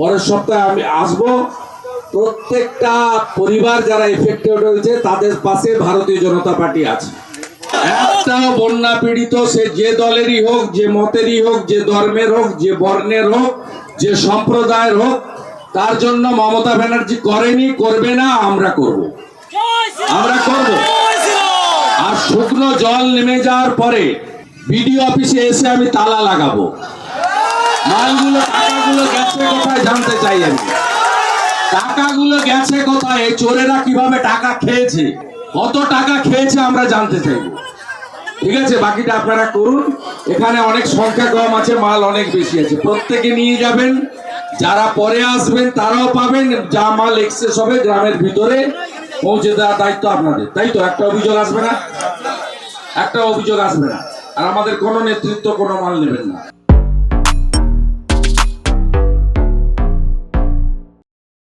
পরের সপ্তাহে আমি আসব। প্রত্যেকটা পরিবার যারা এফেক্টেড হয়েছে, তাদের পাশে ভারতীয় জনতা পার্টি আছে। একটা বন্যা পীড়িত, সে যে দলেরই হোক, যে মতেরই হোক, যে ধর্মের হোক, যে বর্ণের হোক, যে সম্প্রদায়ের হোক, তার জন্য মমতা ব্যানার্জি করেনি, করবে না, আমরা করব। আমরা করব। আর শুকনো জল নেমে যাওয়ার পরে বিডিও অফিসে এসে আমি তালা লাগাবো। মালগুলো, টাকাগুলো গেছে জানতে চাই আমি। টাকাগুলো গেছে কোথায়? এই চোরেরা কীভাবে টাকা খেয়েছে? কত টাকা খেয়েছে আমরা জানতে চাইব ঠিক আছে, বাকিটা আপনারা করুন। এখানে অনেক সংখ্যা কম আছে, মাল অনেক বেশি আছে। প্রত্যেকে নিয়ে যাবেন। যারা পরে আসবেন, তারাও পাবেন। যা মাল এক্সেস হবে গ্রামের ভিতরে পৌঁছে দেওয়ার দায়িত্ব আপনাদের। তাই তো? একটা অভিযোগ আসবে না? একটা অভিযোগ আসবে না। আর আমাদের কোনো নেতৃত্ব কোনো মাল নেবেন না।